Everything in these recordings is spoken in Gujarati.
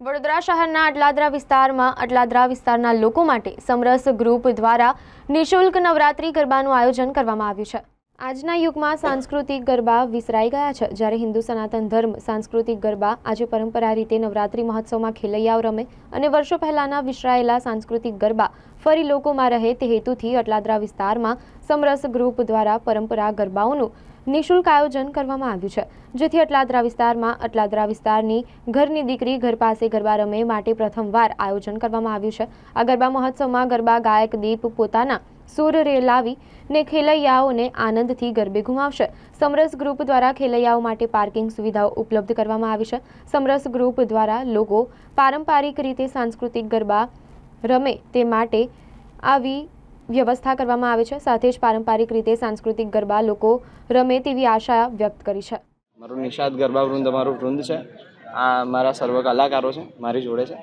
વડોદરા શહેરના અટલાદરા વિસ્તારમાં અટલાદરા વિસ્તારના લોકો માટે સમરસ ગ્રુપ દ્વારા નિઃશુલ્ક નવરાત્રી ગરબાનું આયોજન કરવામાં આવ્યું છે. આજના યુગમાં સાંસ્કૃતિક ગરબા વિસરાઈ ગયા છે. જ્યારે હિન્દુ સનાતન ધર્મ સાંસ્કૃતિક ગરબા આજે પરંપરા રીતે નવરાત્રી મહોત્સવમાં ખેલૈયાઓ રમે અને વર્ષો પહેલાંના વિસરાયેલા સાંસ્કૃતિક ગરબા ફરી લોકોમાં રહે તે હેતુથી અટલાદરા વિસ્તારમાં સમરસ ગ્રુપ દ્વારા પરંપરા ગરબાઓનું નિઃશુલ્ક આયોજન કરવામાં આવ્યું છે. જેથી અટલાદરા વિસ્તારમાં અટલાદરા વિસ્તારની ઘરની દીકરી ઘર પાસે ગરબા રમે માટે પ્રથમવાર આયોજન કરવામાં આવ્યું છે. આ ગરબા મહોત્સવમાં ગરબા ગાયક દીપ પોતાના સૂર રેલાવી ને ખેલૈયાઓને આનંદથી ગરબે ઘુમાવશે. સમરસ ગ્રુપ દ્વારા ખેલૈયાઓ માટે પાર્કિંગ સુવિધાઓ ઉપલબ્ધ કરવામાં આવી છે. સમરસ ગ્રુપ દ્વારા લોકો પારંપરિક રીતે સાંસ્કૃતિક ગરબા રમે તે માટે આવી વ્યવસ્થા કરવામાં આવે છે. સાથે જ પારંપરિક રીતે સાંસ્કૃતિક ગરબા લોકો રમે તેવી આશા વ્યક્ત કરી છે. મારું નિષાદ ગરબા વૃંદ અમારું વૃંદ છે. આ મારા સર્વ કલાકારો છે, મારી જોડે છે.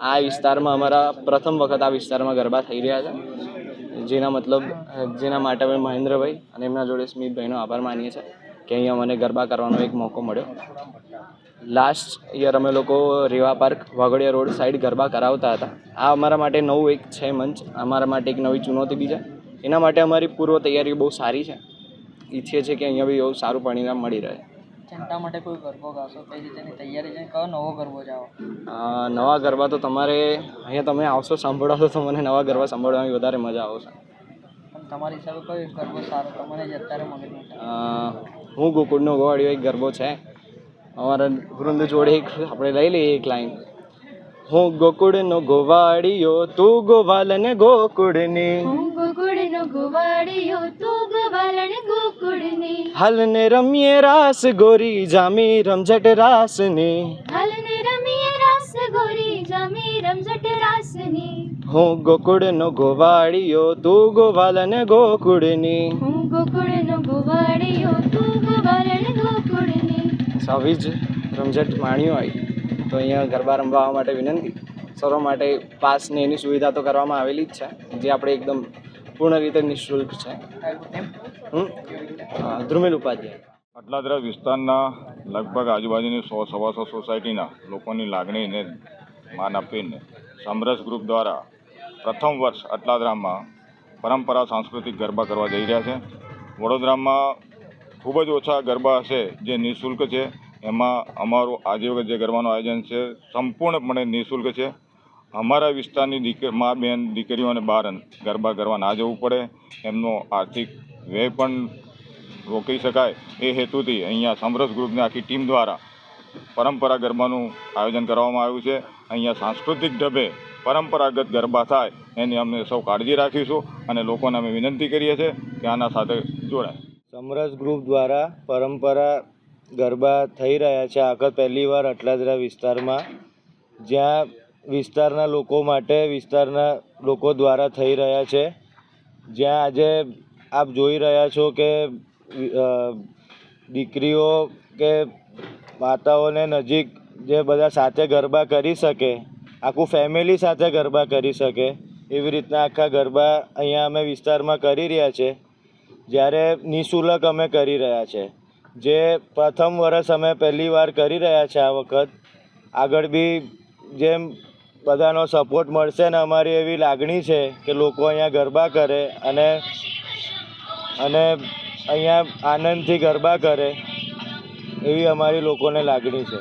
આ વિસ્તારમાં અમારા પ્રથમ વખત આ વિસ્તારમાં ગરબા થઈ રહ્યા છે. જેના મતલબ, જેના માટે અમે મહેન્દ્રભાઈ અને એમના જોડે સ્મિતભાઈનો આભાર માનીએ છીએ કે અહીંયા મને ગરબા કરવાનો એક મોકો મળ્યો. લાસ્ટ યર અમે લોકો Reva park Waghodia road side garba કરાવતા હતા. આ અમારા માટે નવું એક છે મંચ. અમારા માટે એક નવી ચુનૌતી બી છે. એના માટે અમારી પૂર્વ તૈયારી બહુ સારી છે. ઈચ્છીએ છીએ કે અહીંયા બી એવું સારું પરિણામ મળી રહે. જનતા માટે કોઈ ગરબો ગાશો? કઈ રીતેની તૈયારી છે? કયો નવો ગરબો જાઓ? નવા ગરબા તો તમારે અહીંયા તમે આવશો સાંભળો તો મને નવા ગરબા સાંભળવાની વધારે મજા આવશે પણ તમારી હિસાબે કયો ગરબો સારો? તમને જ અત્યારે મગજમાં હું ગોકુળનો ગોવાડિયો એક ગરબો છે. અમારા વૃંદ જોડે એક આપણે લઈ લઈએ એક લાઈન. હું ગોકુળનો ગોવાળિયો તું ગોવાલ ને ગોકુળની ગોકુળનો ગોવાળિયો તું ગોકુળની. હાલને રમીએ રાસ ગોરી જામી રમઝટ રાસની. હાલને રમીએ રાસ ગોરી જામી રમઝટ રાસની. હું ગોકુળનો ગોવાળિયો તું ગોવાલ ને ગોકુળની. હું ગોકુળનો ગોવાળિયો જ રમઝટ માણ્યું હોય, તો અહીંયા ગરબા રમવા માટે વિનંતી. સર્વ માટે પાસને એની સુવિધા તો કરવામાં આવેલી જ છે, જે આપણે એકદમ પૂર્ણ રીતે નિઃશુલ્ક છે. ધ્રુમેલ ઉપાધ્યાય. અટલાદરા વિસ્તારના લગભગ આજુબાજુની સો સવાસો સોસાયટીના લોકોની લાગણીને માન આપીને સમરસ ગ્રુપ દ્વારા પ્રથમ વર્ષ અટલાદરામાં પરંપરા સાંસ્કૃતિક ગરબા કરવા જઈ રહ્યા છે. વડોદરામાં ખૂબ જ ઓછા ગરબા હશે જે નિઃશુલ્ક છે. એમાં અમારું આજે જે ગરબાનું આયોજન છે, સંપૂર્ણપણે નિઃશુલ્ક છે. અમારા વિસ્તારની દીકરી, મા બેન દીકરીઓને બહાર ગરબા કરવા ના જવું પડે. એમનો આર્થિક વ્યય પણ રોકી શકાય એ હેતુથી અહીંયા સમરસ ગ્રુપની આખી ટીમ દ્વારા પરંપરા ગરબાનું આયોજન કરવામાં આવ્યું છે. અહીંયા સાંસ્કૃતિક ઢબે પરંપરાગત ગરબા થાય એની અમને સૌ કાળજી રાખીશું અને લોકોને અમે વિનંતી કરીએ છીએ કે આના સાથે જોડાય. સમરસ ગ્રુપ દ્વારા પરંપરા ગરબા થઈ રહ્યા છે. આખર પહેલી વાર અટલાદરા વિસ્તારમાં, જ્યાં વિસ્તારના લોકો માટે વિસ્તારના લોકો દ્વારા થઈ રહ્યા છે. જ્યાં આજે આપ જોઈ રહ્યા છો કે દીકરીઓ કે માતાઓને નજીક જે બધા સાથે ગરબા કરી શકે, આખું ફેમિલી સાથે ગરબા કરી શકે, એવી રીતના આખા ગરબા અહીંયા અમે વિસ્તારમાં કરી રહ્યા છે. જ્યારે નિઃશુલ્ક અમે કરી રહ્યા છે. જે પ્રથમ વર્ષ અમે પહેલી વાર કરી રહ્યા છે આ વખત. આગળ બી જેમ બધાનો સપોર્ટ મળશે ને અમારી એવી લાગણી છે કે લોકો અહીંયા ગરબા કરે અને અને અહીંયા આનંદથી ગરબા કરે એવી અમારી લોકોને લાગણી છે.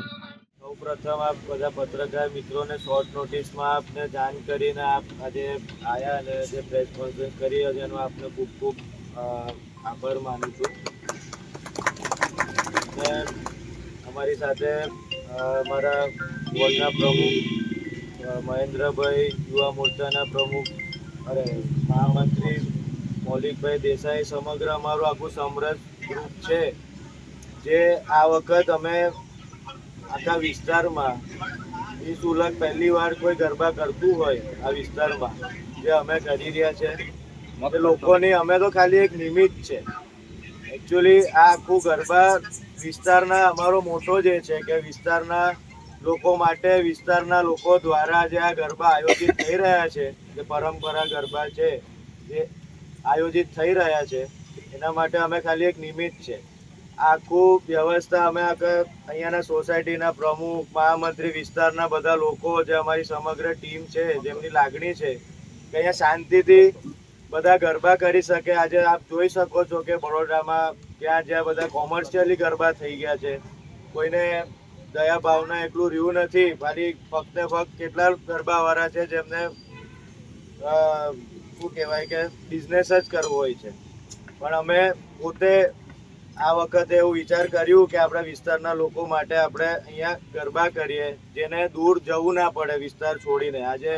પ્રથમ આપ બધા પત્રકાર મિત્રોને શોર્ટ નોટિસમાં આપને જાણ કરીને આપ આજે આવ્યા અને જે પ્રેસ કોન્ફરન્સ કરી એનો આપને ખૂબ ખૂબ આભાર માનું છું. અને અમારી સાથે અમારા વોર્ડના પ્રમુખ મહેન્દ્રભાઈ યુવા મોરચાના પ્રમુખ અરે મહામંત્રી મૌલિકભાઈ દેસાઈ સમગ્ર અમારું આખું સમરસ ગ્રુપ છે, જે આ વખત અમે આખા વિસ્તારમાં નિઃશુલ્ક પહેલી વાર કોઈ ગરબા કરતું હોય આ વિસ્તારમાં, જે અમે કરી રહ્યા છે. લોકોની અમે તો ખાલી એક નિમિત્ત છે. એકચ્યુઅલી આ આખું ગરબા વિસ્તારના અમારો મોટો જે છે કે વિસ્તારના લોકો માટે વિસ્તારના લોકો દ્વારા જે આ ગરબા આયોજિત થઈ રહ્યા છે, જે પરંપરા ગરબા છે, જે આયોજિત થઈ રહ્યા છે, એના માટે અમે ખાલી એક નિમિત્ત છે. આખું વ્યવસ્થા અમે અહીંયાના સોસાયટીના પ્રમુખ, મહામંત્રી વિસ્તારના બધા લોકો જે અમારી સમગ્ર ટીમ છે, જેમની લાગણી છે, કે અહીંયા શાંતિથી બધા ગરબા કરી શકે. આજે આપ જોઈ શકો છો કે બરોડામાં ત્યાં જ્યાં બધા કોમર્શિયલી ગરબા થઈ ગયા છે. કોઈને દયા ભાવના એટલું રહ્યું નથી. ખાલી ફક્ત ને ફક્ત કેટલા ગરબાવાળા છે જેમને શું કહેવાય કે બિઝનેસ જ કરવો હોય છે. પણ અમે પોતે આ વખતે એવું વિચાર કર્યું કે આપણા વિસ્તારના લોકો માટે આપણે અહીંયા ગરબા કરીએ, જેને દૂર જવું ના પડે વિસ્તાર છોડીને. આજે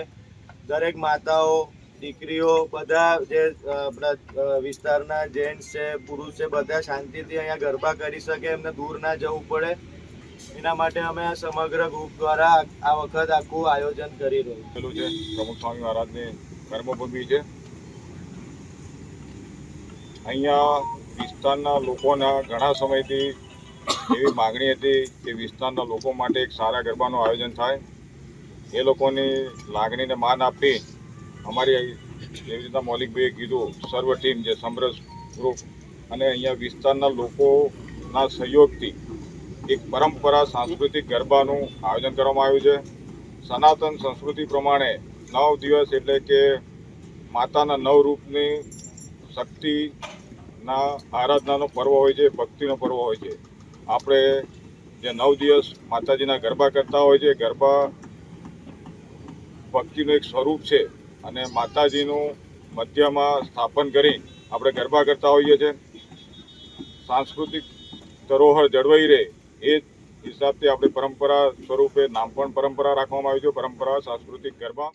દરેક માતાઓ દીકરીઓ બધા જે આપણા વિસ્તારના જેન્ટ્સ છે, પુરુષ છે, બધા શાંતિથી અહીંયા ગરબા કરી શકે, એમને દૂર ના જવું પડે. એના માટે અમે સમગ્ર ગ્રુપ દ્વારા આ વખત આખું આયોજન કરી રહ્યું છે, પ્રમુખ સ્વામી મહારાજની કર્મભૂમિ છે. અહીંયા વિસ્તારના લોકોના ઘણા સમયથી એવી માગણી હતી કે વિસ્તારના લોકો માટે એક સારા ગરબાનું આયોજન થાય. એ લોકોની લાગણીને માન આપી અમારી જેવી રીતના મૌલિકભાઈએ કીધું, સર્વ ટીમ જે સમરસ ગ્રુપ અને અહીંયા વિસ્તારના લોકોના સહયોગથી એક પરંપરા, સાંસ્કૃતિક ગરબાનું આયોજન કરવામાં આવ્યું છે. સનાતન સંસ્કૃતિ પ્રમાણે નવ દિવસ એટલે કે માતાના નવ રૂપની શક્તિના આરાધનાનો પર્વ હોય છે, ભક્તિનો પર્વ હોય છે. આપણે જે નવ દિવસ માતાજીના ગરબા કરતા હોય છે, ગરબા ભક્તિનું એક સ્વરૂપ છે. અને માતાજીનું મધ્યમાં સ્થાપન કરી આપણે ગરબા કરતા હોઈએ છીએ. સાંસ્કૃતિક ધરોહર જળવાઈ રહે એ હિસાબથી આપણે પરંપરા સ્વરૂપે નામ પણ પરંપરા રાખવામાં આવી છે. પરંપરા, સાંસ્કૃતિક ગરબા.